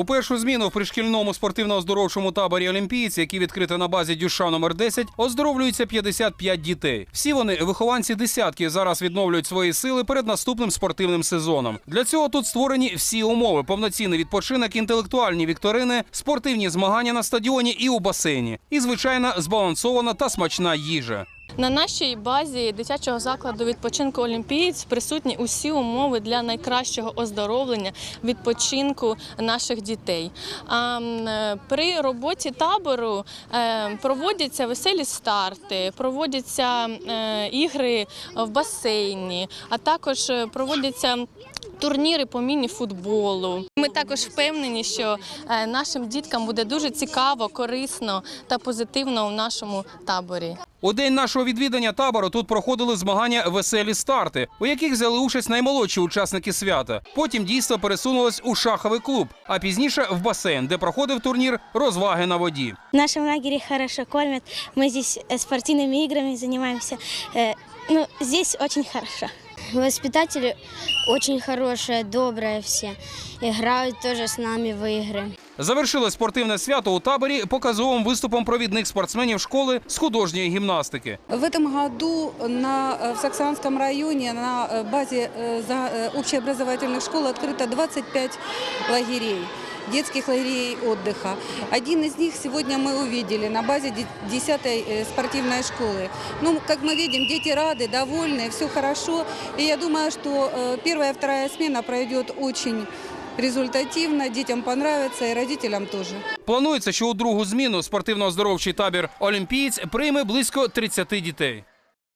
У першу зміну в пришкільному спортивно-оздоровчому таборі Олімпійці, який відкрито на базі Дюша номер 10, оздоровлюються 55 дітей. Всі вони вихованці десятки зараз відновлюють свої сили перед наступним спортивним сезоном. Для цього тут створені всі умови: повноцінний відпочинок, інтелектуальні вікторини, спортивні змагання на стадіоні і у басейні, і звичайна збалансована та смачна їжа. На нашій базі дитячого закладу відпочинку Олімпієць присутні усі умови для найкращого оздоровлення відпочинку наших дітей. Е, При роботі табору е, проводяться веселі старти, проводяться е, ігри в басейні, а також проводяться Турніри по міні-футболу. Ми також впевнені, що е, нашим діткам буде дуже цікаво, корисно та позитивно у нашому таборі. У день нашого відвідання табору тут проходили змагання веселі старти, у яких взяли участь наймолодші учасники свята. Потім дійство пересунулось у шаховий клуб, а пізніше в басейн, де проходив турнір розваги на воді. В нашем лагере хорошо кормят. Мы здесь э, спортивными играми занимаемся. Э, Ну, здесь очень хорошо. Воспитатели очень хорошие, добрые все. Играют тоже с нами в игры. Завершили спортивне свято у таборі показовим виступом провідних спортсменів школи з художньої гімнастики. В этом году на, э, в Саксанском районе на э, базе э, за- э, общеобразовательных школ открыто 25 лагерей детских лагерей отдыха. Один из них сегодня мы увидели на базе 10 спортивной школы. Ну, как мы видим, дети рады, довольны, все хорошо. И я думаю, что э, первая и вторая смена пройдет очень результативно, детям понравится и родителям тоже. Планується, що у другу зміну спортивно-оздоровчий табір Олімпієць прийме близько 30 дітей.